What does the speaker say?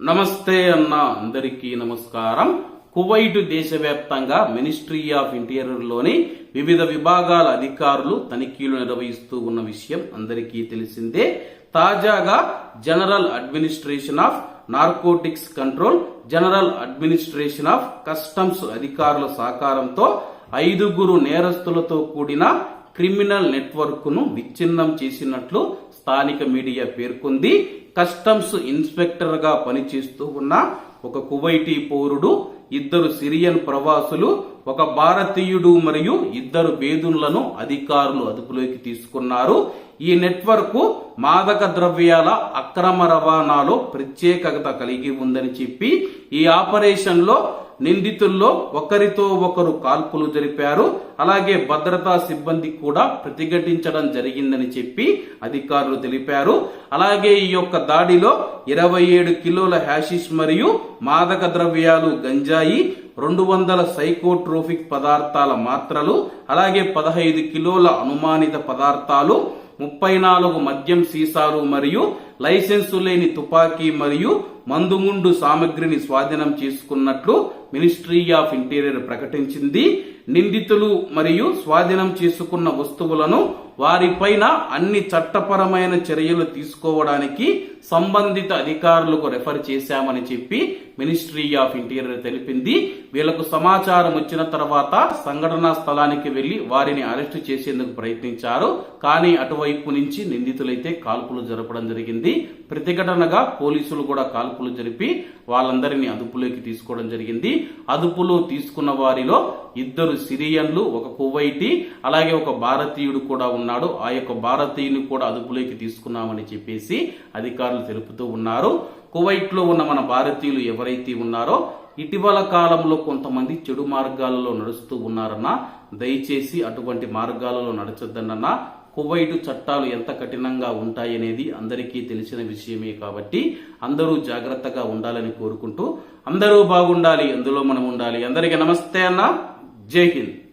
నమస్తే అన్న అందరికీ నమస్కారం. కువైట్ దేశవ్యాప్తంగా మినిస్ట్రీ ఆఫ్ ఇంటీరియర్లోని వివిధ విభాగాల అధికారులు తనిఖీలు నిర్వహిస్తూ ఉన్న విషయం అందరికీ తెలిసిందే. తాజాగా general administration of narcotics control general administration of customs అధికారుల సహకారంతో ఐదుగురు నేరస్తులతో కూడిన క్రిమినల్ నెట్వర్క్ను విచ్ఛిన్నం చేసినట్లు స్థానిక మీడియా పేర్కొంది. కస్టమ్స్ ఇన్స్పెక్టర్గా పనిచేస్తూ ఉన్న ఒక కువైటీ పౌరుడు ఇద్దరు సిరియన్ ప్రవాసులు ఒక భారతీయుడు మరియు ఇద్దరు బేదులను అధికారులు అదుపులోకి తీసుకున్నారు. ఈ నెట్వర్క్ మాదక ద్రవ్యాల అక్రమ రవాణాలో ప్రత్యేకత కలిగి ఉందని చెప్పి ఈ ఆపరేషన్లో నిందితుల్లో ఒకరితో ఒకరు కాల్పులు జరిపారు. అలాగే భద్రతా సిబ్బంది కూడా ప్రతిఘటించడం జరిగిందని చెప్పి అధికారులు తెలిపారు. అలాగే ఈ యొక్క దాడిలో ఇరవై ఏడు కిలోల హ్యాషిష్ మరియు మాదక ద్రవ్యాలు గంజాయి రెండు వందల సైకోట్రోఫిక్ పదార్థాల మాత్రలు అలాగే పదహైదు కిలోల అనుమానిత పదార్థాలు ముప్పై నాలుగు మద్యం సీసాలు మరియు లైసెన్సు లేని తుపాకీ మరియు మందుగుండు సామగ్రిని స్వాధీనం చేసుకున్నట్లు మినిస్ట్రీ ఆఫ్ ఇంటీరియర్ ప్రకటించింది. నిందితులు మరియు స్వాధీనం చేసుకున్న వస్తువులను వారిపైన అన్ని చట్టపరమైన చర్యలు తీసుకోవడానికి సంబంధిత అధికారులకు రెఫర్ చేశామని చెప్పి మినిస్ట్రీ ఆఫ్ ఇంటీరియర్ తెలిపింది. వీళ్ళకు సమాచారం వచ్చిన తర్వాత సంఘటనా స్థలానికి వెళ్ళి వారిని అరెస్టు చేసేందుకు ప్రయత్నించారు. కానీ అటువైపు నుంచి నిందితులైతే కాల్పులు జరపడం జరిగింది. ప్రతిఘటనగా పోలీసులు కూడా కాల్పులు జరిపి వాళ్ళందరినీ అదుపులోకి తీసుకోవడం జరిగింది. అదుపులో తీసుకున్న వారిలో ఇద్దరు సిరియన్లు ఒక కువైటీ అలాగే ఒక భారతీయుడు కూడా ఉన్నాడు. ఆ యొక్క భారతీయుని కూడా అదుపులోకి తీసుకున్నామని చెప్పేసి అధికారులు తెలుపుతూ ఉన్నారు. కువైట్లో ఉన్న మన భారతీయులు ఎవరైతే ఉన్నారో ఇటీవల కాలంలో కొంతమంది చెడు మార్గాలలో నడుస్తూ ఉన్నారన్నా దయచేసి అటువంటి మార్గాలలో నడచొద్దన్న కువైటు చట్టాలు ఎంత కఠినంగా ఉంటాయనేది అందరికీ తెలిసిన విషయమే కాబట్టి అందరూ జాగ్రత్తగా ఉండాలని కోరుకుంటూ అందరూ బాగుండాలి అందులో మనం ఉండాలి. అందరికీ నమస్తే అన్న. జై హింద్.